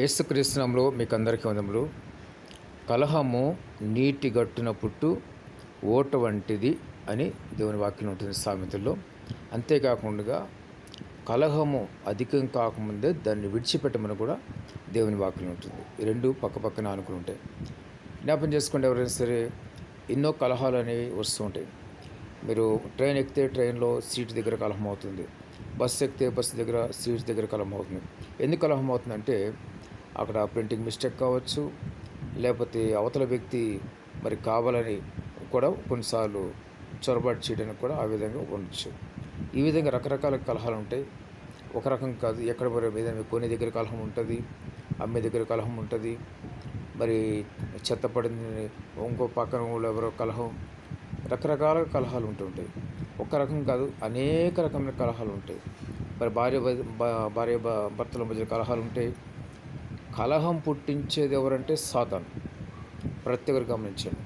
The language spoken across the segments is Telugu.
యేసుక్రీస్తునంలో మీకు అందరికీ వందములు కలహము నీటి గట్టున పుట్టు ఓట వంటిది అని దేవుని వాక్యం ఉంటుంది సామెతల్లో. అంతేకాకుండా కలహము అధికం కాకముందే దాన్ని విడిచిపెట్టమని కూడా దేవుని వాక్యం ఉంటుంది. ఈ రెండు పక్క పక్కన ఆనుకుని ఉంటాయి జ్ఞాపం చేసుకుంటే ఎవరైనా సరే ఎన్నో కలహాలు అనేవి వస్తూ ఉంటాయి. మీరు ట్రైన్ ఎక్కితే ట్రైన్లో సీటు దగ్గర కలహం అవుతుంది. బస్సు ఎక్కితే బస్సు దగ్గర సీట్ దగ్గర కలహం అవుతుంది. ఎందుకు కలహం అవుతుందంటే అక్కడ ప్రింటింగ్ మిస్టేక్ కావచ్చు లేకపోతే అవతల వ్యక్తి మరి కావాలని కూడా కొన్నిసార్లు చొరబాటు చేయడానికి కూడా ఆ విధంగా ఉండొచ్చు. ఈ విధంగా రకరకాల కలహాలు ఉంటాయి. ఒక రకం కాదు ఎక్కడ మరి ఏదైనా కొనే దగ్గర కలహం ఉంటుంది అమ్మే దగ్గర కలహం ఉంటుంది మరి చెత్త పడింది ఇంకో పక్కన వాళ్ళు ఎవరో కలహం రకరకాల కలహాలు ఉంటుంటాయి ఒక రకం కాదు అనేక రకమైన కలహాలు ఉంటాయి. మరి భార్య భార్య భర్తల మధ్య కలహాలు ఉంటాయి. కలహం పుట్టించేది ఎవరంటే సాతాన్. ప్రతి ఒక్కరు గమనించండి.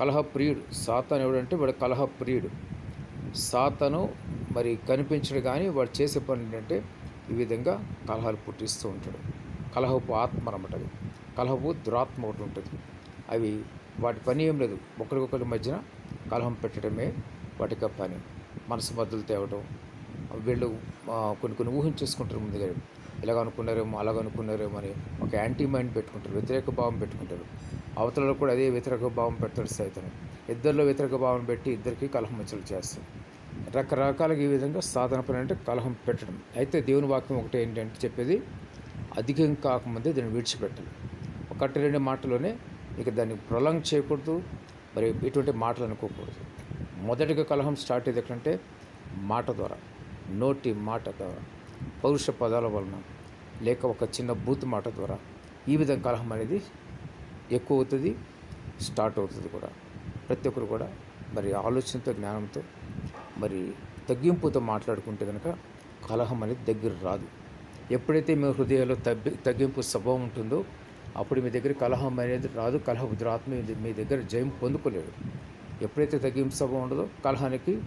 కలహ ప్రియుడు సాతాన్ ఎవడంటే వాడు కలహ ప్రియుడు. సాతను మరి కనిపించడు కానీ వాడు చేసే పని ఏంటంటే ఈ విధంగా కలహాలు పుట్టిస్తూ ఉంటాడు. కలహపు ఆత్మ అనమాట అది. కలహపు దురాత్మ ఒకటి ఉంటుంది. అవి వాటి పని ఏం లేదు. ఒకరికొకరి మధ్యన కలహం పెట్టడమే వాటికి పని. మనసు మద్దలు తేవడం వీళ్ళు కొన్ని కొన్ని ఊహించేసుకుంటారు ముందుగా ఇలాగ అనుకున్నారేమో అలాగ అనుకున్నారేమో అని ఒక యాంటీ మైండ్ పెట్టుకుంటారు వ్యతిరేక భావం పెట్టుకుంటారు. అవతలలో కూడా అదే వ్యతిరేక భావం పెడతాడు సైతం ఇద్దరిలో వ్యతిరేక భావం పెట్టి ఇద్దరికి కలహం మచ్చలు చేస్తారు రకరకాలుగా ఈ విధంగా సాధన పని అంటే కలహం పెట్టడం. అయితే దేవుని వాక్యం ఒకటి ఏంటంటే చెప్పేది అధికం కాకముందే దీన్ని విడిచిపెట్టాలి ఒకటి రెండు మాటలోనే ఇక దాన్ని ప్రొలంగ్ చేయకూడదు మరి ఎటువంటి మాటలు అనుకోకూడదు. మొదటిగా కలహం స్టార్ట్ అయ్యేది ఎక్కడంటే మాట ద్వారా నోటి మాట ద్వారా. పౌరుష పదాల వలన లేక ఒక చిన్న బూత్ మాట ద్వారా ఈ విధంగా కలహం అనేది ఎక్కువ అవుతుంది స్టార్ట్ అవుతుంది కూడా. ప్రతి ఒక్కరు కూడా మరి ఆలోచనతో జ్ఞానంతో మరి తగ్గింపుతో మాట్లాడుకుంటే కనుక కలహం అనేది దగ్గర రాదు. ఎప్పుడైతే మీ హృదయాల్లో తగ్గి తగ్గింపు స్వభావం ఉంటుందో అప్పుడు మీ దగ్గర కలహం అనేది రాదు కలహ దురాత్మ మీ- మీ దగ్గర జయం పొందుకోలేడు. ఎప్పుడైతే తగ్గింపు స్వభావం ఉండదో కలహానికి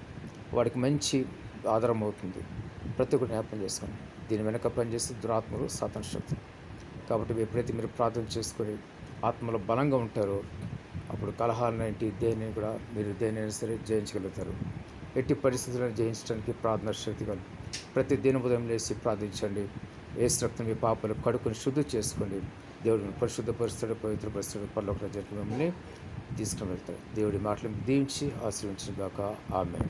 వాడికి మంచి ఆధారం అవుతుంది. ప్రతి ఒక్కటి జ్ఞాపకం చేసుకోండి దీని వెనక పనిచేసే దురాత్మలు సాధన శక్తి. కాబట్టి ఎప్పుడైతే మీరు ప్రార్థన చేసుకొని ఆత్మలో బలంగా ఉంటారో అప్పుడు కలహాలనేంటి దేనిని కూడా మీరు దేనైనా సరే జయించగలుగుతారు. ఎట్టి పరిస్థితులను జయించడానికి ప్రార్థన శక్తి కలదు ప్రతి దిన ఉదయం లేచి ప్రార్థించండి. ఏ రక్తం మీ పాపలు కడుకుని శుద్ధి చేసుకోండి. దేవుడిని పరిశుద్ధ పరిస్థితుడు పవిత్ర పరిస్థితుడు పర్లోక ప్రజలకు మిమ్మల్ని తీసుకుని వెళ్తారు దేవుడి మాటలు దీవించి ఆశ్రయించిన గాక. ఆమె